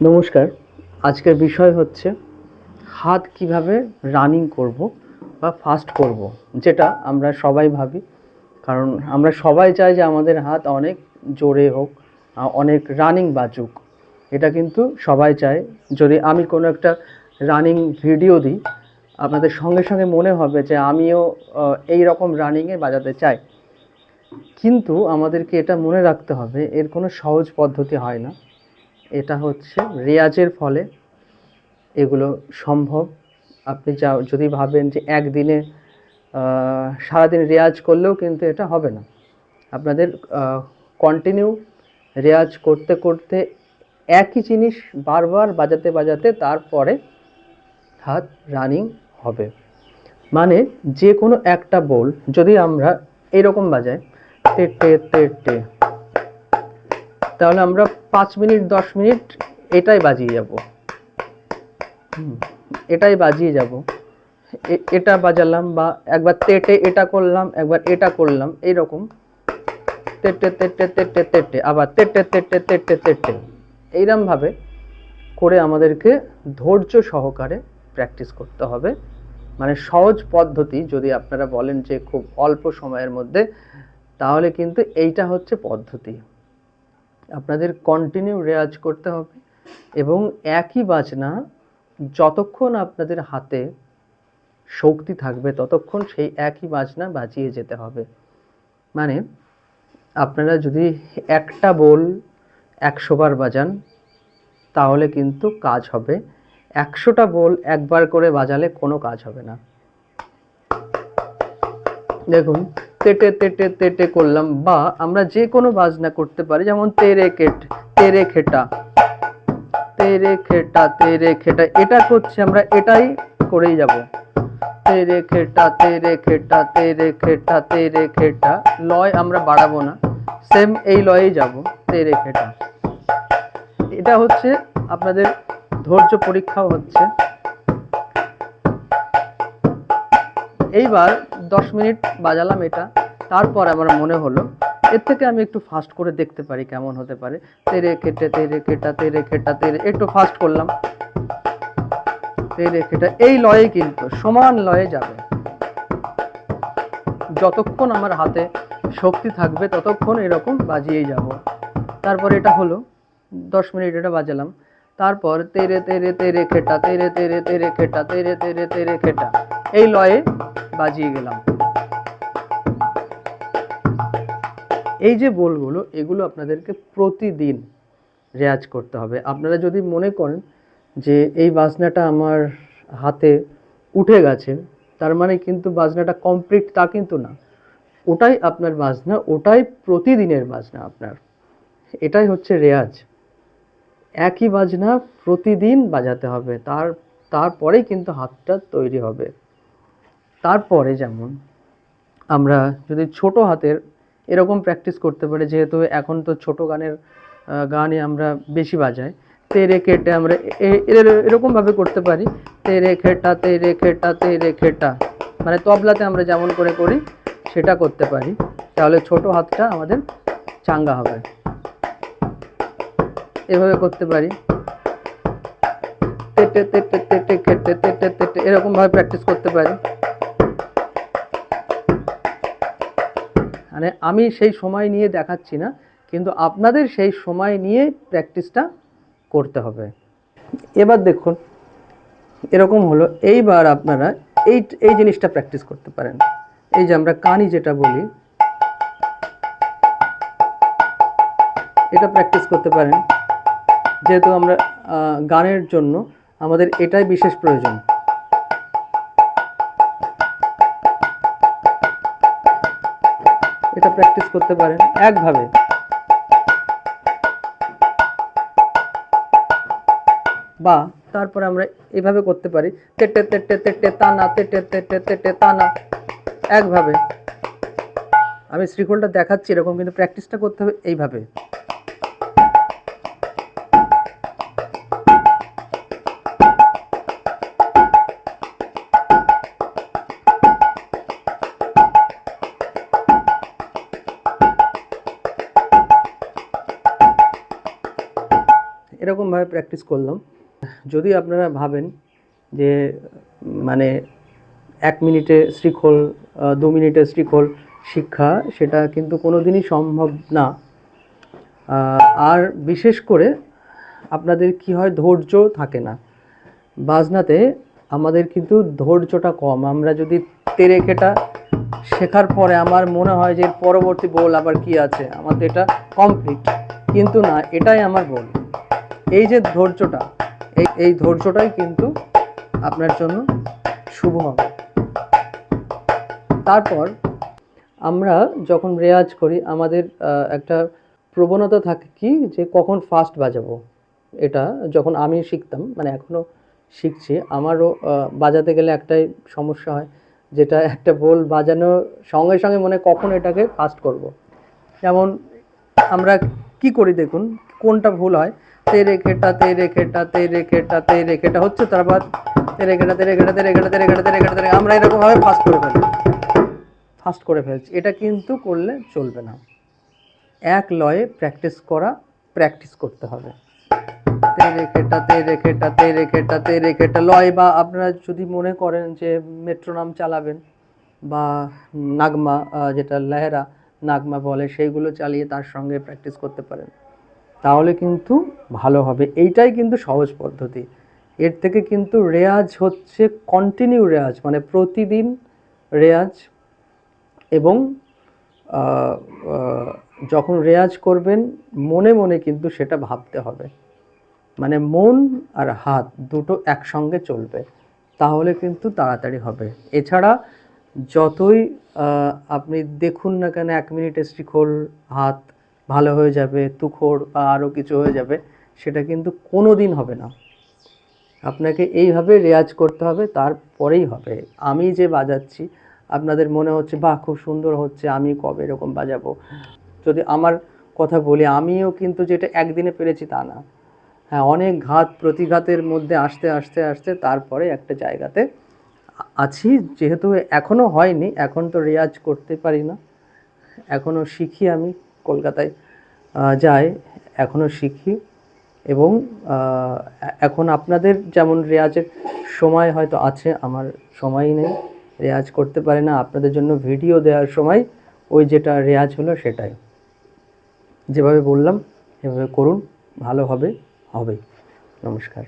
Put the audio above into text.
নমস্কার। আজকের বিষয় হচ্ছে হাত কীভাবে রানিং করব বা ফাস্ট করব, যেটা আমরা সবাই ভাবি। কারণ আমরা সবাই চাই যে আমাদের হাত অনেক জোরে হোক অনেক রানিং বাজুক। এটা কিন্তু সবাই চায়। যদি আমি কোনো একটা রানিং ভিডিও দিই, আপনাদের সঙ্গে সঙ্গে মনে হবে যে আমিও এই রকম রানিংয়ে বাজাতে চাই। কিন্তু আমাদেরকে এটা মনে রাখতে হবে, এর কোনো সহজ পদ্ধতি হয় না। এটা হচ্ছে রেয়াজের ফলে এগুলো সম্ভব। আপনি যা, যদি ভাবেন যে একদিনে সারাদিন রেয়াজ করলেও কিন্তু এটা হবে না। আপনাদের কন্টিনিউ রেয়াজ করতে করতে একই জিনিস বারবার বাজাতে বাজাতে তারপরে হাত রানিং হবে। মানে যে কোনো একটা বোল যদি আমরা এরকম বাজাই টে তে টে তাহলে আমরা পাঁচ মিনিট, দশ মিনিট এটাই বাজিয়ে যাব। এটাই বাজিয়ে যাব। এটা বাজালাম বা একবার তেটে এটা করলাম, একবার এটা করলাম, এইরকম। তেটে তেটে তেটে তেটে, আবার তেটে তেটে তেটে তেটে। এইরকমভাবে করে আমাদেরকে ধৈর্য সহকারে প্র্যাকটিস করতে হবে। মানে সহজ পদ্ধতি যদি আপনারা বলেন যে খুব অল্প সময়ের মধ্যে, তাহলে কিন্তু এইটা হচ্ছে পদ্ধতি। আপনাদের কন্টিনিউ রেয়াজ করতে হবে এবং একই বাজনা যতক্ষণ আপনাদের হাতে শক্তি থাকবে ততক্ষণ সেই একই বাজনা বাজিয়ে যেতে হবে। মানে আপনারা যদি একটা বোল একশো বার বাজান, তাহলে কিন্তু কাজ হবে। একশোটা বোল একবার করে বাজালে কোনো কাজ হবে না। দেখুন তেটে তেটে তেটে করলাম। বা আমরা যে কোনো বাজনা করতে পারি, যেমন তেরে কেট, তেরে খেটা তেরে খেটা তেরে খেটা, এটা করছি আমরা, এটাই করেই যাব। তেরে খেটা তেরে খেটা তেরে খেটা তেরে খেটা, লয় আমরা বাড়াবো না, সেম এই লয়েই যাব, তেরে খেটা। এটা হচ্ছে আপনাদের ধৈর্য পরীক্ষাও হচ্ছে। এইবার দশ মিনিট বাজালাম এটা। তারপর আমার মনে হলো, এর থেকে আমি একটু ফাস্ট করে দেখতে পারি কেমন হতে পারে। তেরে কেটে, তেরে কেটা তেরে কেটা, তেরে, একটু ফাস্ট করলাম। তেরে কেটা, এই লয়ে কিন্তু সমান লয়ে যাবে। যতক্ষণ আমার হাতে শক্তি থাকবে, ততক্ষণ এরকম বাজিয়েই যাব। তারপর এটা হলো, দশ মিনিট এটা বাজালাম। তারপর তেরে তেরে তেরে খেটা, তেরে তেরে তেরে খেটা, তেরে তেরে তেরে খেটা। এই লয়ে বাজিয়ে গেলাম। এই যে বোলগুলো, এগুলো আপনাদেরকে প্রতিদিন রেয়াজ করতে হবে। আপনারা যদি মনে করেন যে এই বাজনাটা আমার হাতে উঠে গেছে, তার মানে কিন্তু বাজনাটা কমপ্লিট তা কিন্তু না। ওটাই আপনার বাজনা, ওটাই প্রতিদিনের বাজনা আপনার। এটাই হচ্ছে রেয়াজ। একই বাজনা প্রতিদিন বাজাতে হবে। তার, তারপরেই কিন্তু হাতটা তৈরি হবে। তারপরে যেমন আমরা যদি ছোট হাতের এরকম প্র্যাকটিস করতে পারি, যেহেতু এখন তো ছোট গানের গানই আমরা বেশি বাজাই, তেরে কেটে আমরা এরকমভাবে করতে পারি, তেরে খেটা তেরে খেটা তেরে খেটা। মানে তবলাতে আমরা যেমন করে করি, সেটা করতে পারি। তাহলে ছোট হাতটা আমাদের চাঙ্গা হবে। এভাবে করতে পারি। তেটে তেটে তেটে খেটে তেটে তেটে এরকম ভাবে প্র্যাকটিস করতে পারি। মানে আমি সেই সময় নিয়ে দেখাচ্ছি না, কিন্তু আপনাদের সেই সময় নিয়ে প্র্যাকটিসটা করতে হবে। এবার দেখুন, এরকম হলো, এইবার আপনারা এই এই জিনিসটা প্র্যাকটিস করতে পারেন। এই যে আমরা কানি যেটা বলি, এটা প্র্যাকটিস করতে পারেন। যেহেতু আমরা গানের জন্য আমাদের এটাই বিশেষ প্রয়োজন এটা প্র্যাকটিস করতে পারেন একভাবে বা তারপরে আমরা এভাবে করতে পারি তেটে তেটে তেটে তানা তেটে তেটে তেটে তানা একভাবে আমি শ্রীখোলটা দেখাচ্ছি এরকম কিন্তু প্র্যাকটিসটা করতে হবে এইভাবে এরকমভাবে প্র্যাকটিস করলাম। যদি আপনারা ভাবেন যে মানে এক মিনিটে শ্রীখোল দু মিনিটে শ্রীখোল শিক্ষা, সেটা কিন্তু কোনো দিনই সম্ভব না। আর বিশেষ করে আপনাদের কি হয়, ধৈর্য থাকে না। বাজনাতে আমাদের কিন্তু ধৈর্যটা কম। আমরা যদি তেরেকেটা শেখার পরে আমার মনে হয় যে পরবর্তী বল আবার কি আছে? আমার তো এটা কমপ্লিট কিন্তু না, এটাই আমার বল। এই যে ধৈর্যটা, এই এই ধৈর্যটাই কিন্তু আপনার জন্য শুভ হবে। তারপর আমরা যখন রেয়াজ করি, আমাদের একটা প্রবণতা থাকে কি যে কখন ফাস্ট বাজাবো? এটা যখন আমি শিখতাম মানে এখনও শিখছি, আমারও বাজাতে গেলে একটাই সমস্যা হয়, যেটা একটা বোল বাজানোর সঙ্গে সঙ্গে মনে কখন এটাকে ফাস্ট করব। যেমন আমরা কি করি দেখুন, কোনটা ভুল হয়? তে রেখেটা তে রেখেটা তে রেখেটা তে রেখেটা হচ্ছে তারপর তে রেখেটা তে রেখেটা তে রেখেটা তে রেখেটা তে রেখেটা তে রেখেটা। আমরা এরকমভাবে ফাস্ট করে ফেলি ফাস্ট করে ফেলছি এটা কিন্তু করলে চলবে না এক লয়ে প্র্যাকটিস করা প্র্যাকটিস করতে হবে তে রেখেটা তে রেখেটা তে রেখেটা তে রেখেটা লয় বা আপনারা যদি মনে করেন যে মেট্রোনাম চালাবেন বা নাগমা যেটা লেহেরা নাগমা বলে সেইগুলো চালিয়ে তার সঙ্গে প্র্যাকটিস করতে পারেন তাহলে কিন্তু ভালো হবে। এইটাই কিন্তু সহজ পদ্ধতি। এর থেকে কিন্তু রেয়াজ হচ্ছে কন্টিনিউ রেয়াজ মানে প্রতিদিন রেয়াজ এবং যখন রেয়াজ করবেন, মনে মনে কিন্তু সেটা ভাবতে হবে। মানে মন আর হাত দুটো একসঙ্গে চলবে। তাহলে কিন্তু তাড়াতাড়ি হবে। এছাড়া যতই আপনি দেখুন না কেন, এক মিনিটে শ্রীখোল হাত ভালো হয়ে যাবে, তুখোড় বা আরও কিছু হয়ে যাবে, সেটা কিন্তু কোনো দিন হবে না। আপনাকে এইভাবে রেয়াজ করতে হবে, তারপরেই হবে। আমি যে বাজাচ্ছি, আপনাদের মনে হচ্ছে, বাহ, খুব সুন্দর হচ্ছে, আমি কবে এরকম বাজাবো? যদি আমার কথা বলি, আমিও কিন্তু যেটা একদিনে পেরেছি তা না। হ্যাঁ অনেক ঘাত, প্রতিঘাতের মধ্যে আসতে আসতে আসতে তারপরে একটা জায়গাতে আছি, যেহেতু এখনও হয়নি, এখন তো রেয়াজ করতে পারি না। এখনও শিখি আমি। কলকাতায় যাই এখনও শিখি এবং এখন আপনাদের যেমন রেয়াজের সময় হয়তো আছে, আমার সময়ই নেই, রেয়াজ করতে পারে না, আপনাদের জন্য ভিডিও দেওয়ার সময় ওই যেটা রেয়াজ হলো সেটাই। যেভাবে বললাম, এভাবে করুন, ভালো হবে হবেই নমস্কার।